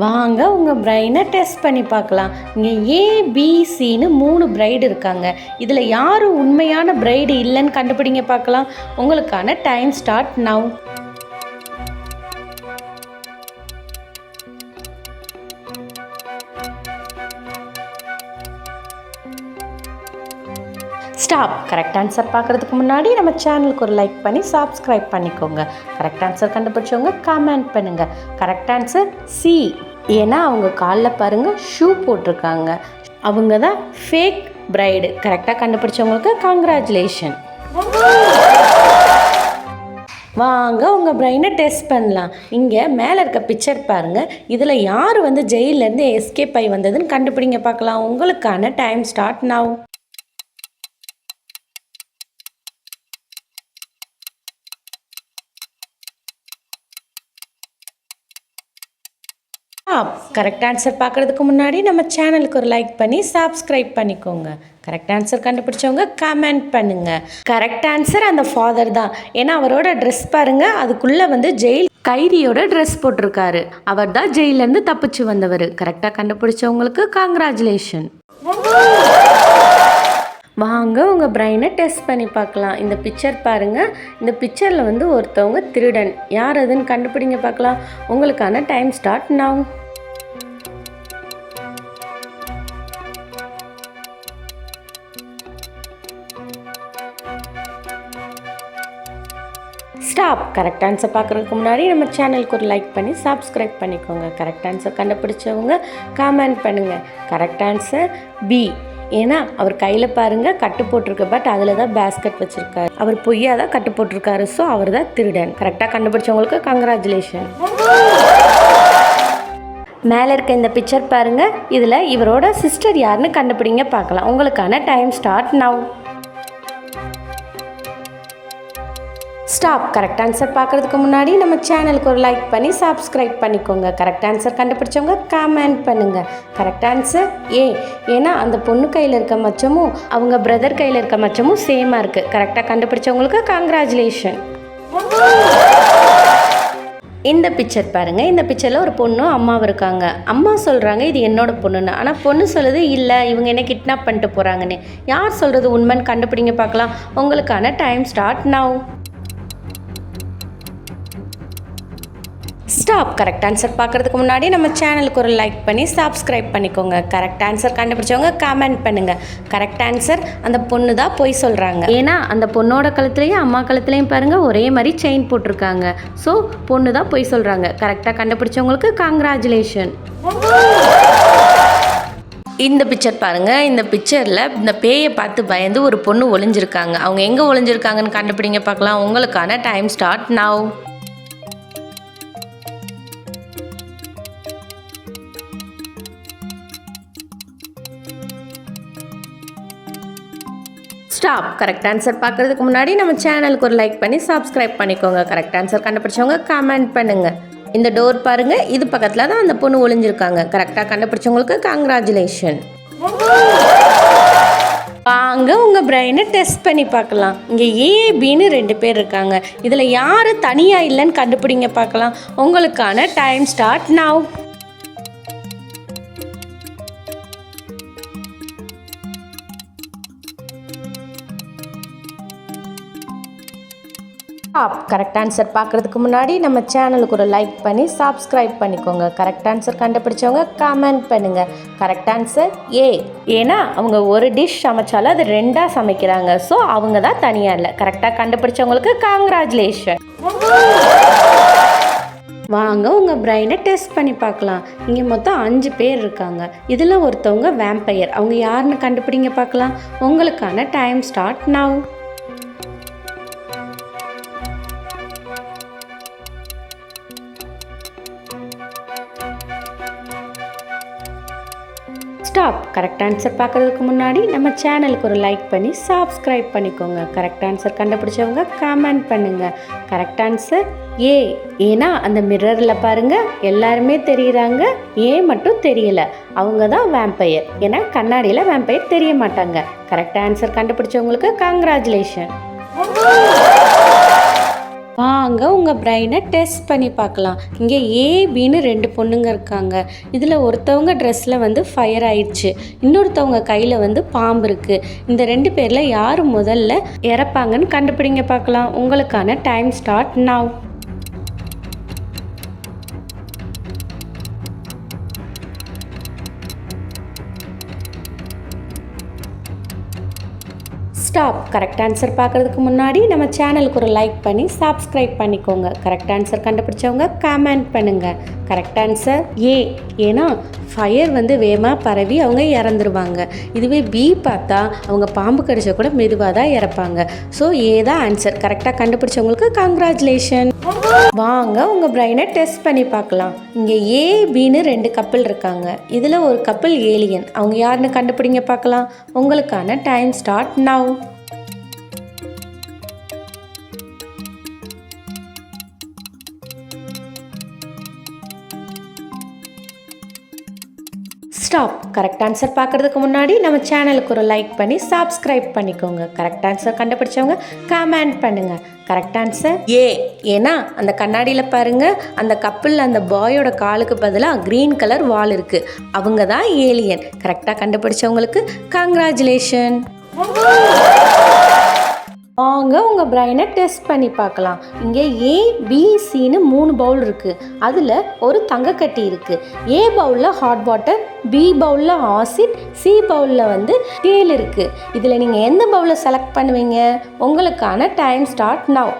வாங்க உங்கள் பிரெயினை டெஸ்ட் பண்ணி பார்க்கலாம். இங்கே ஏபிசின்னு மூணு பிரைடு இருக்காங்க. இதில் யார் உண்மையான பிரைடு இல்லைன்னு கண்டுபிடிங்க பார்க்கலாம். உங்களுக்கான time start now stop. Correct answer பார்க்குறதுக்கு முன்னாடி நம்ம சேனலுக்கு ஒரு லைக் பண்ணி சப்ஸ்கிரைப் பண்ணிக்கோங்க. கரெக்ட் ஆன்சர் கண்டுபிடிச்சவங்க கமெண்ட் பண்ணுங்கள் கரெக்ட் ஆன்சர் சி ஏன்னா அவங்க காலில் பாருங்கள் ஷூ போட்டிருக்காங்க. அவங்க தான் ஃபேக் பிரைடு கரெக்டாக கண்டுபிடிச்சவங்களுக்கு கங்க்ராச்சுலேஷன் வாங்க உங்கள் பிரெயினை டெஸ்ட் பண்ணலாம். இங்கே மேலே இருக்க பிக்சர் பாருங்கள் இதில் யார் வந்து ஜெயிலேருந்து எஸ்கேப் ஆகி வந்ததுன்னு கண்டுபிடிங்க பார்க்கலாம். உங்களுக்கான டைம் ஸ்டார்ட் நாவும் கரெக்ட் ஆன்சர் பார்க்குறதுக்கு முன்னாடி நம்ம சேனலுக்கு ஒரு லைக் பண்ணி சப்ஸ்கிரைப் பண்ணிக்கோங்க. கரெக்ட் ஆன்சர் கண்டுபிடிச்சவங்க கமெண்ட் பண்ணுங்க. கரெக்ட் ஆன்சர் அந்த ஃபாதர் தான். ஏன்னா அவரோட ட்ரெஸ் பாருங்க அதுக்குள்ளே வந்து ஜெயில் கைதியோட ட்ரெஸ் போட்டிருக்காரு. அவர் தான் ஜெயிலேருந்து தப்பிச்சு வந்தவர். கரெக்டாக கண்டுபிடிச்சவங்களுக்கு காங்க்ராச்சுலேஷன் வாங்க உங்கள் பிரெயினை டெஸ்ட் பண்ணி பார்க்கலாம். இந்த பிக்சர் பாருங்கள் இந்த பிக்சரில் வந்து ஒருத்தவங்க திருடன். யார் அதுன்னு கண்டுபிடிங்க பார்க்கலாம். உங்களுக்கான டைம் ஸ்டார்ட் நான் ஸ்டாப் கரெக்ட் ஆன்சர் பார்க்குறதுக்கு முன்னாடி நம்ம சேனலுக்கு ஒரு லைக் பண்ணி சப்ஸ்கிரைப் பண்ணிக்கோங்க. கரெக்ட் ஆன்சர் கண்டுபிடிச்சவங்க காமெண்ட் பண்ணுங்கள் கரெக்ட் ஆன்சர் பி ஏன்னா அவர் கையில் பாருங்கள் கட்டு போட்டிருக்கு. பட் அதில் தான் பேஸ்கெட் வச்சுருக்காரு. அவர் பொய்யா தான் கட்டு போட்டிருக்காரு. ஸோ அவர் தான் திருடன். கரெக்டாக கண்டுபிடிச்சவங்களுக்கு கங்க்ராச்சுலேஷன் மேலே இருக்க இந்த பிக்சர் பாருங்கள் இதில் இவரோட சிஸ்டர் யாருன்னு கண்டுபிடிங்க பார்க்கலாம். உங்களுக்கான time start now stop. Correct answer பார்க்குறதுக்கு முன்னாடி நம்ம சேனலுக்கு ஒரு லைக் பண்ணி சப்ஸ்கிரைப் பண்ணிக்கோங்க. கரெக்ட் ஆன்சர் கண்டுபிடிச்சவங்க கமெண்ட் பண்ணுங்கள் கரெக்ட் ஆன்சர் ஏ? ஏன்னா அந்த பொண்ணு கையில் இருக்க மச்சமும் அவங்க பிரதர் கையில் இருக்க மச்சமும் சேமாக இருக்குது கரெக்டாக கண்டுபிடிச்சவங்களுக்கு கங்க்ராச்சுலேஷன் இந்த பிக்சர் பாருங்கள் இந்த பிக்சரில் ஒரு பொண்ணும் அம்மாவும் இருக்காங்க. அம்மா சொல்கிறாங்க இது என்னோட பொண்ணுன்னு. ஆனால் பொண்ணு சொல்லுது இல்லை இவங்க என்ன கிட்னாப் பண்ணிட்டு போகிறாங்கன்னு யார் சொல்கிறது உண்மைன்னு கண்டுபிடிங்க பார்க்கலாம். உங்களுக்கான time start now stop correct answer பார்க்குறதுக்கு முன்னாடி நம்ம சேனலுக்கு ஒரு லைக் பண்ணி சப்ஸ்கிரைப் பண்ணிக்கோங்க. கரெக்ட் ஆன்சர் கண்டுபிடிச்சவங்க கமெண்ட் பண்ணுங்கள் கரெக்ட் ஆன்சர் அந்த பொண்ணு தான் போய் சொல்கிறாங்க ஏன்னா அந்த பொண்ணோட கழுத்துலையும் அம்மா கழுத்துலையும் பாருங்கள் ஒரே மாதிரி செயின் போட்டிருக்காங்க. ஸோ பொண்ணு தான் போய் சொல்கிறாங்க கரெக்டாக கண்டுபிடிச்சவங்களுக்கு கங்க்ராச்சுலேஷன் இந்த பிக்சர் பாருங்க. இந்த பிக்சரில் இந்த பேயை பார்த்து பயந்து ஒரு பொண்ணு ஒளிஞ்சிருக்காங்க. அவங்க எங்கே ஒளிஞ்சிருக்காங்கன்னு கண்டுபிடிங்க பார்க்கலாம். உங்களுக்கான time start now. Stop. Correct answer பார்க்குறதுக்கு முன்னாடி நம்ம சேனலுக்கு ஒரு லைக் பண்ணி சப்ஸ்கிரைப் பண்ணிக்கோங்க. கரெக்ட் ஆன்சர் கண்டுபிடிச்சவங்க கமெண்ட் பண்ணுங்க. இந்த டோர் பாருங்க இது பக்கத்தில் தான் அந்த பொண்ணு ஒளிஞ்சிருக்காங்க. கரெக்டாக கண்டுபிடிச்சவங்களுக்கு கங்க்ராச்சுலேஷன் வாங்க உங்கள் பிரெயினை டெஸ்ட் பண்ணி பார்க்கலாம். இங்கே ஏபின்னு ரெண்டு பேர் இருக்காங்க. இதில் யார் தனியாக இல்லைன்னு கண்டுபிடிங்க பார்க்கலாம். உங்களுக்கான time start now correct answer பார்க்குறதுக்கு முன்னாடி நம்ம சேனலுக்கு ஒரு லைக் பண்ணி சப்ஸ்கிரைப் பண்ணிக்கோங்க. கரெக்ட் ஆன்சர் கண்டுபிடிச்சவங்க கமெண்ட் பண்ணுங்கள் கரெக்ட் ஆன்சர் ஏ ஏன்னா அவங்க ஒரு டிஷ் சமைச்சாலும் அது ரெண்டாக சமைக்கிறாங்க. ஸோ அவங்க தான் தனியாக இல்லை. கரெக்டாக கண்டுபிடிச்சவங்களுக்கு காங்க்ராச்சுலேஷன் வாங்க உங்கள் பிரெயினை டெஸ்ட் பண்ணி பார்க்கலாம். இங்கே மொத்தம் அஞ்சு பேர் இருக்காங்க. இதில் ஒருத்தவங்க வேம்பையர் அவங்க யாருன்னு கண்டுபிடிங்க பார்க்கலாம். உங்களுக்கான time start now stop correct answer பார்க்குறதுக்கு முன்னாடி நம்ம சேனலுக்கு ஒரு லைக் பண்ணி சப்ஸ்கிரைப் பண்ணிக்கோங்க. கரெக்ட் ஆன்சர் கண்டுபிடிச்சவங்க கமெண்ட் பண்ணுங்கள் கரெக்ட் ஆன்சர் ஏ ஏன்னா அந்த மிரரில் பாருங்க எல்லாருமே தெரிகிறாங்க ஏ மட்டும் தெரியல. அவங்க தான் வேம்பையர் ஏன்னா கண்ணாடியில் வேம்பையர் தெரிய மாட்டாங்க. கரெக்ட் ஆன்சர் கண்டுபிடிச்சவங்களுக்கு கங்க்ராச்சுலேஷன் வாங்க உங்கள் பிரெயினை டெஸ்ட் பண்ணி பார்க்கலாம். இங்கே ஏபின்னு ரெண்டு பொண்ணுங்க இருக்காங்க. இதில் ஒருத்தவங்க ட்ரெஸ்ஸில் வந்து ஃபயர் ஆயிடுச்சு. இன்னொருத்தவங்க கையில் வந்து பாம்பு இருக்குது இந்த ரெண்டு பேரில் யார் முதல்ல இறப்பாங்கன்னு கண்டுபிடிங்க பார்க்கலாம். உங்களுக்கான time start now. Stop correct answer பார்க்குறதுக்கு முன்னாடி நம்ம சேனலுக்கு ஒரு லைக் பண்ணி சப்ஸ்கிரைப் பண்ணிக்கோங்க. கரெக்ட் ஆன்சர் கண்டுபிடிச்சவங்க கமெண்ட் பண்ணுங்கள் கரெக்ட் ஆன்சர் ஏ ஏன்னா ஃபயர் வந்து வேகமாக பரவி அவங்க இறந்துருவாங்க. இதுவே பி பார்த்தா அவங்க பாம்பு கடிச்சா கூட மெதுவாக தான் இறப்பாங்க. ஸோ ஏ தான் ஆன்சர் கரெக்டாக கண்டுபிடிச்சவங்களுக்கு கங்க்ராச்சுலேஷன் வாங்க உங்கள் பிரெயினை டெஸ்ட் பண்ணி பார்க்கலாம். இங்கே ஏ பின்னு ரெண்டு கப்பல் இருக்காங்க. இதில் ஒரு கப்பல் ஏலியன் அவங்க யாருன்னு கண்டுபிடிங்க பார்க்கலாம். உங்களுக்கான time start now stop correct answer பார்க்குறதுக்கு முன்னாடி நம்ம சேனலுக்கு ஒரு லைக் பண்ணி சப்ஸ்கிரைப் பண்ணிக்கோங்க. கரெக்ட் ஆன்சர் கண்டுபிடிச்சவங்க கமெண்ட் பண்ணுங்கள் கரெக்ட் ஆன்சர் ஏ. ஏன்னா அந்த கண்ணாடியில் பாருங்க அந்த கப்பலில் அந்த பாயோட காலுக்கு பதிலாக க்ரீன் கலர் வால் இருக்கு. அவங்க தான் ஏலியன் கரெக்டாக கண்டுபிடிச்சவங்களுக்கு கங்க்ராச்சுலேஷன் வாங்க உங்கள் பிரெயினை டெஸ்ட் பண்ணி பார்க்கலாம். இங்கே ஏ பிசின்னு மூணு பவுல் இருக்குது அதில் ஒரு தங்கக்கட்டி இருக்குது ஏ பவுலில் ஹாட் வாட்டர் பி பவுலில் ஆசிட் சி பவுலில் வந்து தேல் இருக்குது இதில் நீங்கள் எந்த பவுலை செலக்ட் பண்ணுவீங்க? உங்களுக்கான time start now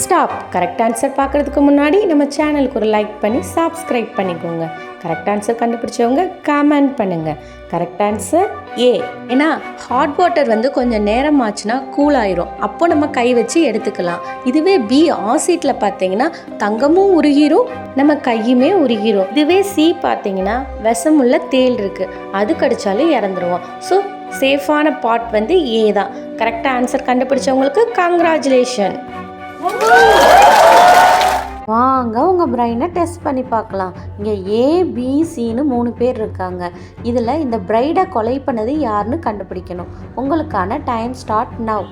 stop correct answer பார்க்குறதுக்கு முன்னாடி நம்ம சேனலுக்கு ஒரு லைக் பண்ணி சப்ஸ்கிரைப் பண்ணிக்கோங்க. கரெக்ட் ஆன்சர் கண்டுபிடிச்சவங்க கமெண்ட் பண்ணுங்க. கரெக்ட் ஆன்சர் ஏ ஏன்னா ஹாட் வாட்டர் வந்து கொஞ்சம் நேரம் ஆச்சுன்னா கூல் ஆயிரும். அப்போ நம்ம கை வச்சு எடுத்துக்கலாம். இதுவே பி ஆசிட்ல பார்த்தீங்கன்னா தங்கமும் உருகிரும் நம்ம கையுமே உருகிரும். இதுவே சி பார்த்தீங்கன்னா விஷமுள்ள தேல் இருக்குது அது கடிச்சாலும் இறந்துருவோம். ஸோ சேஃபான பாட் வந்து ஏ தான். கரெக்டாக ஆன்சர் கண்டுபிடிச்சவங்களுக்கு கங்க்ராச்சுலேஷன் வாங்க உங்கள் பிரைனை டெஸ்ட் பண்ணி பார்க்கலாம். இங்கே ஏபிசின்னு மூணு பேர் இருக்காங்க. இதில் இந்த பிரைடை கொலை பண்ணது யாருன்னு கண்டுபிடிக்கணும். உங்களுக்கான time start now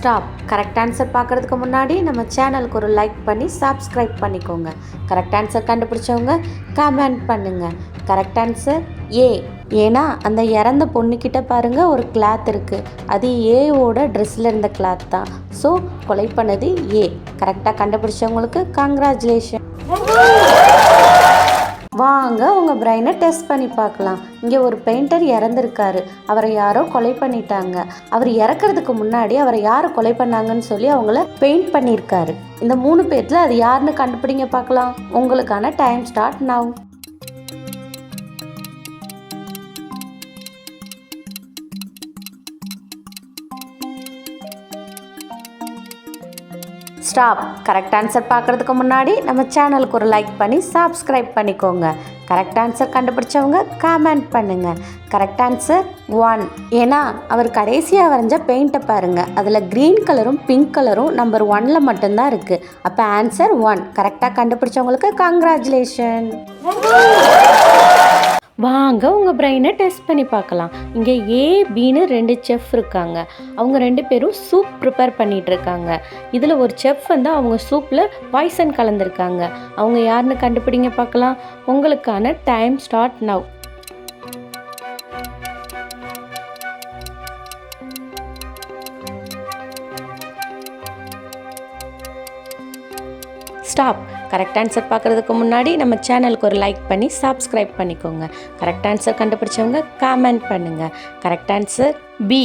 stop correct answer பார்க்குறதுக்கு முன்னாடி நம்ம சேனலுக்கு ஒரு லைக் பண்ணி சப்ஸ்கிரைப் பண்ணிக்கோங்க. கரெக்ட் ஆன்சர் கண்டுபிடிச்சவங்க கமெண்ட் பண்ணுங்க. கரெக்ட் ஆன்சர் ஏ ஏன்னா அந்த இறந்த பொண்ணுக்கிட்ட பாருங்கள் ஒரு கிளாத் இருக்குது அது ஏவோட ட்ரெஸ்ஸில் இருந்த கிளாத் தான். ஸோ கொலை பண்ணது ஏ கரெக்டாக கண்டுபிடிச்சவங்களுக்கு கங்க்ராச்சுலேஷன் வாங்க உங்கள் பிரெயினை டெஸ்ட் பண்ணி பார்க்கலாம். இங்கே ஒரு பெயிண்டர் இறந்துருக்காரு. அவரை யாரோ கொலை பண்ணிட்டாங்க. அவர் இறக்கறதுக்கு முன்னாடி அவரை யார் கொலை பண்ணாங்கன்னு சொல்லி அவங்கள பெயிண்ட் பண்ணியிருக்காரு. இந்த மூணு பேர்த்தில் அது யாருன்னு கண்டுபிடிங்க பார்க்கலாம். உங்களுக்கான time start now. Stop correct answer பார்க்குறதுக்கு முன்னாடி நம்ம சேனலுக்கு ஒரு லைக் பண்ணி சப்ஸ்கிரைப் பண்ணிக்கோங்க. கரெக்ட் ஆன்சர் கண்டுபிடிச்சவங்க கமெண்ட் பண்ணுங்க. கரெக்ட் ஆன்சர் ஒன் ஏன்னா அவர் கடைசியாக வரைஞ்ச பெயிண்ட்டை பாருங்கள் அதில் க்ரீன் கலரும் பிங்க் கலரும் நம்பர் ஒன்ல மட்டும்தான் இருக்குது அப்போ ஆன்சர் ஒன் கரெக்டாக கண்டுபிடிச்சவங்களுக்கு கங்க்ராச்சுலேஷன் வாங்க உங்கள் பிரெயினை டெஸ்ட் பண்ணி பார்க்கலாம். இங்கே ஏ பின்னு ரெண்டு செஃப் இருக்காங்க. அவங்க ரெண்டு பேரும் சூப் ப்ரிப்பேர் பண்ணிகிட்ருக்காங்க இருக்காங்க. இதில் ஒரு செஃப் வந்து அவங்க சூப்பில் பாய்சன் கலந்துருக்காங்க. அவங்க யாருன்னு கண்டுபிடிங்க பார்க்கலாம். உங்களுக்கான time start now stop correct answer பார்க்குறதுக்கு முன்னாடி நம்ம சேனலுக்கு ஒரு லைக் பண்ணி சப்ஸ்கிரைப் பண்ணிக்கோங்க. கரெக்ட் ஆன்சர் கண்டுபிடிச்சவங்க கமெண்ட் பண்ணுங்கள் கரெக்ட் ஆன்சர் பி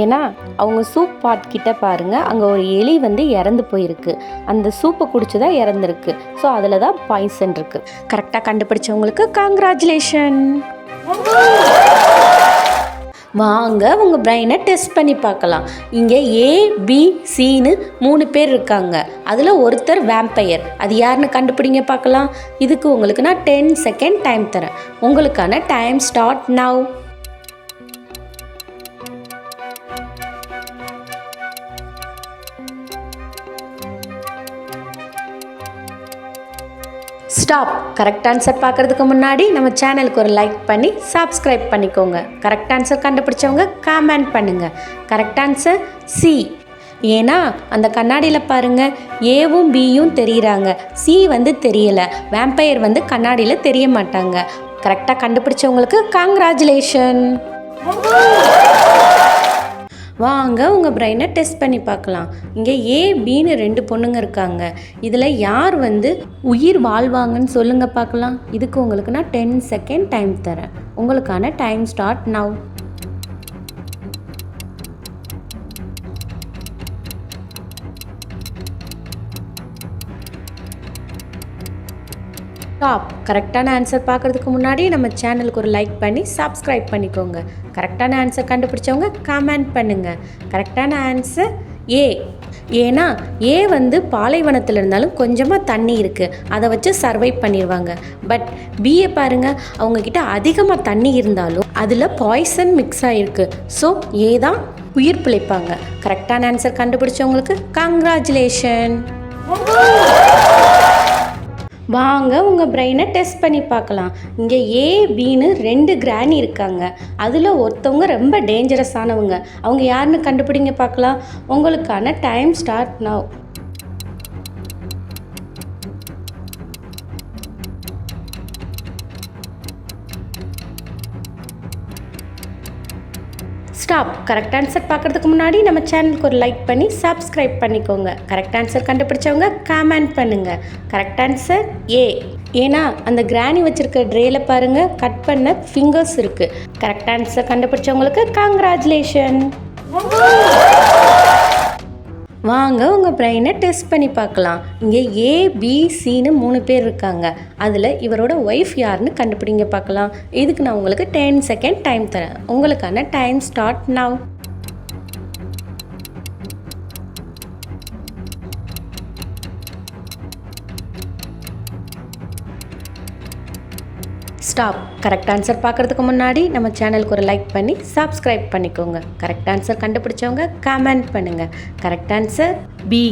ஏன்னா அவங்க சூப் பாட் கிட்ட பாருங்கள் அங்கே ஒரு எலி வந்து இறந்து போயிருக்கு. அந்த சூப்பை குடிச்சு தான் இறந்துருக்கு. ஸோ அதில் தான் பாய்சன் இருக்குது கரெக்டாக கண்டுபிடிச்சவங்களுக்கு கங்க்ராச்சுலேஷன் வாங்க உங்கள் பிரெயினை டெஸ்ட் பண்ணி பார்க்கலாம். இங்கே ஏ பி சின்னு மூணு பேர் இருக்காங்க. அதில் ஒருத்தர் வேம்பயர் அது யாருன்னு கண்டுபிடிங்க பார்க்கலாம். இதுக்கு உங்களுக்கு நான் டென் செகண்ட் டைம் தரேன். உங்களுக்கான time start now stop. Correct answer பார்க்குறதுக்கு முன்னாடி நம்ம சேனலுக்கு ஒரு லைக் பண்ணி சப்ஸ்கிரைப் பண்ணிக்கோங்க. கரெக்ட் ஆன்சர் கண்டுபிடிச்சவங்க காமெண்ட் பண்ணுங்கள் கரெக்ட் ஆன்சர் சி ஏன்னா அந்த கண்ணாடியில் பாருங்க ஏவும் பியும் தெரிகிறாங்க சி வந்து தெரியலை. வேம்பயர் வந்து கண்ணாடியில் தெரிய மாட்டாங்க. கரெக்டாக கண்டுபிடிச்சவங்களுக்கு காங்க்ராச்சுலேஷன் வாங்க உங்கள் பிரெயினை டெஸ்ட் பண்ணி பார்க்கலாம். இங்கே ஏ பின்னு ரெண்டு பொண்ணுங்க இருக்காங்க. இதில் யார் வந்து உயிர் வாழ்வாங்கன்னு சொல்லுங்கள் பார்க்கலாம். இதுக்கு உங்களுக்கு நான் டென் செகண்ட் டைம் தரேன். உங்களுக்கான டைம் ஸ்டார்ட் நவ் டாப் கரெக்டான ஆன்சர் பார்க்குறதுக்கு முன்னாடி நம்ம சேனலுக்கு ஒரு லைக் பண்ணி சப்ஸ்கிரைப் பண்ணிக்கோங்க. கரெக்டான ஆன்சர் கண்டுபிடிச்சவங்க கமெண்ட் பண்ணுங்கள் கரெக்டான ஆன்சர் ஏ ஏன்னா ஏ வந்து பாலைவனத்தில் இருந்தாலும் கொஞ்சமாக தண்ணி இருக்குது அதை வச்சு சர்வை பண்ணிடுவாங்க பட் பிஏ பாருங்கள் அவங்கக்கிட்ட அதிகமாக தண்ணி இருந்தாலும் அதில் பாய்சன் மிக்ஸ் ஆகிருக்கு ஸோ ஏ தான் உயிர் பிழைப்பாங்க. கரெக்டான ஆன்சர் கண்டுபிடிச்சவங்களுக்கு கங்க்ராச்சுலேஷன் வாங்க உங்கள் பிரெயினை டெஸ்ட் பண்ணி பார்க்கலாம். இங்கே ஏ பின்னு ரெண்டு கிராணி இருக்காங்க. அதில் ஒருத்தவங்க ரொம்ப டேஞ்சரஸானவங்க அவங்க யாருன்னு கண்டுபிடிங்க பார்க்கலாம். உங்களுக்கான time start now stop correct answer பார்க்குறதுக்கு முன்னாடி நம்ம சேனலுக்கு ஒரு லைக் பண்ணி சப்ஸ்கிரைப் பண்ணிக்கோங்க. கரெக்ட் ஆன்சர் கண்டுபிடிச்சவங்க கமெண்ட் பண்ணுங்கள் கரெக்ட் ஆன்சர் ஏ ஏன்னா அந்த கிராணி வச்சுருக்க ட்ரேல பாருங்கள் கட் பண்ண ஃபிங்கர்ஸ் இருக்குது கரெக்ட் ஆன்சர் கண்டுபிடிச்சவங்களுக்கு கங்க்ராச்சுலேஷன் வாங்க உங்கள் பிரெயினை டெஸ்ட் பண்ணி பார்க்கலாம். இங்கே ஏபிசின்னு மூணு பேர் இருக்காங்க. அதில் இவரோட ஒய்ஃப் யாருன்னு கண்டுபிடிங்க பார்க்கலாம். இதுக்கு நான் உங்களுக்கு டென் செகண்ட் டைம் தரேன். உங்களுக்கான time start now stop correct answer பார்க்குறதுக்கு முன்னாடி நம்ம சேனலுக்கு ஒரு லைக் பண்ணி சப்ஸ்கிரைப் பண்ணிக்கோங்க. கரெக்ட் ஆன்சர் கண்டுபிடிச்சவங்க கமெண்ட் பண்ணுங்கள் கரெக்ட் ஆன்சர் பி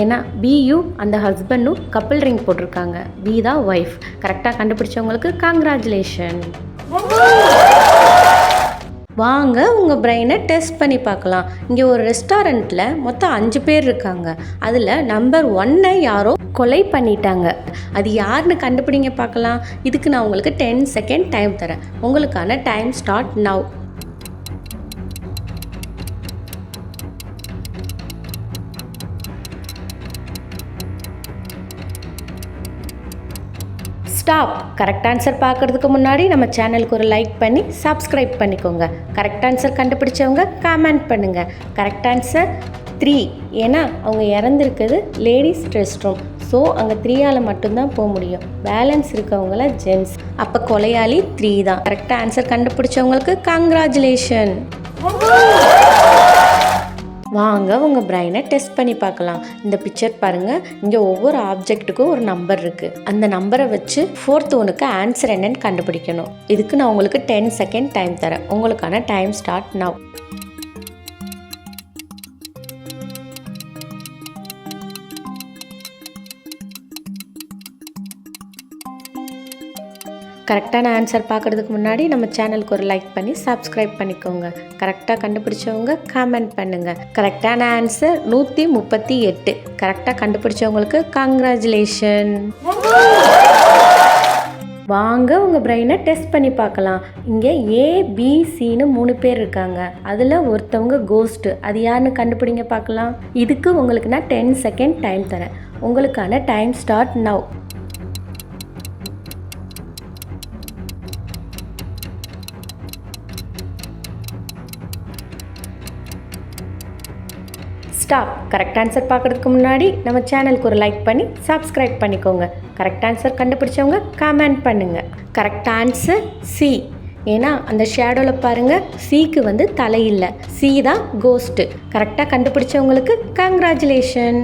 ஏன்னா பியும் அந்த ஹஸ்பண்டும் கப்பிள் ரிங் போட்டிருக்காங்க. பி தான் ஒய்ஃப் கரெக்டாக கண்டுபிடிச்சவங்களுக்கு கங்க்ராச்சுலேஷன் வாங்க உங்கள் பிரெயினை டெஸ்ட் பண்ணி பார்க்கலாம். இங்கே ஒரு ரெஸ்டாரண்ட்டில் மொத்தம் அஞ்சு பேர் இருக்காங்க. அதில் நம்பர் ஒன்னை யாரோ கொலை பண்ணிட்டாங்க. அது யாருன்னு கண்டுபிடிங்க பார்க்கலாம். இதுக்கு நான் உங்களுக்கு டென் செகண்ட் டைம் தரேன். உங்களுக்கான time start now stop correct answer பார்க்குறதுக்கு முன்னாடி நம்ம சேனலுக்கு ஒரு லைக் பண்ணி சப்ஸ்கிரைப் பண்ணிக்கோங்க. கரெக்ட் ஆன்சர் கண்டுபிடிச்சவங்க கமெண்ட் பண்ணுங்கள் கரெக்ட் ஆன்சர் த்ரீ ஏன்னா அவங்க இறந்துருக்குது லேடிஸ் ரெஸ்ட் ரூம் ஸோ அங்கே த்ரீயால் மட்டும்தான் போக முடியும். பேலன்ஸ் இருக்கவங்கள ஜென்ஸ் அப்போ கொலையாளி த்ரீ தான். கரெக்டாக ஆன்சர் கண்டுபிடிச்சவங்களுக்கு கங்க்ராச்சுலேஷன் வாங்க உங்கள் பிரெயினை டெஸ்ட் பண்ணி பார்க்கலாம். இந்த பிக்சர் பாருங்கள் இங்கே ஒவ்வொரு ஆப்ஜெக்ட்டுக்கும் ஒரு நம்பர் இருக்குது அந்த நம்பரை வச்சு ஃபோர்த் ஒனுக்கு ஆன்சர் என்னன்னு கண்டுபிடிக்கணும். இதுக்கு நான் உங்களுக்கு டென் செகண்ட் டைம் தரேன். உங்களுக்கான டைம் ஸ்டார்ட் நவ் கரெக்டான ஆன்சர் பார்க்குறதுக்கு முன்னாடி நம்ம சேனலுக்கு ஒரு லைக் பண்ணி சப்ஸ்கிரைப் பண்ணிக்கோங்க. கரெக்டாக கண்டுபிடிச்சவங்க கமெண்ட் பண்ணுங்கள் கரெக்டான ஆன்சர் நூற்றி முப்பத்தி எட்டு. கரெக்டாக கண்டுபிடிச்சவங்களுக்கு கங்க்ராச்சுலேஷன் வாங்க உங்கள் பிரெயினை டெஸ்ட் பண்ணி பார்க்கலாம். இங்கே ஏபிசின்னு மூணு பேர் இருக்காங்க. அதில் ஒருத்தவங்க கோஸ்ட்டு அது யாருன்னு கண்டுபிடிங்க பார்க்கலாம். இதுக்கு உங்களுக்கு நான் டென் செகண்ட் டைம் தரேன். உங்களுக்கான time start now stop correct answer பார்க்குறதுக்கு முன்னாடி நம்ம சேனலுக்கு ஒரு லைக் பண்ணி சப்ஸ்கிரைப் பண்ணிக்கோங்க. கரெக்ட் ஆன்சர் கண்டுபிடிச்சவங்க கமெண்ட் பண்ணுங்கள் கரெக்ட் ஆன்சர் சி ஏன்னா அந்த ஷேடோவில் பாருங்கள் சிக்கு வந்து தலை இல்லை. சி தான் கோஸ்ட்டு கரெக்டாக கண்டுபிடிச்சவங்களுக்கு கங்க்ராச்சுலேஷன்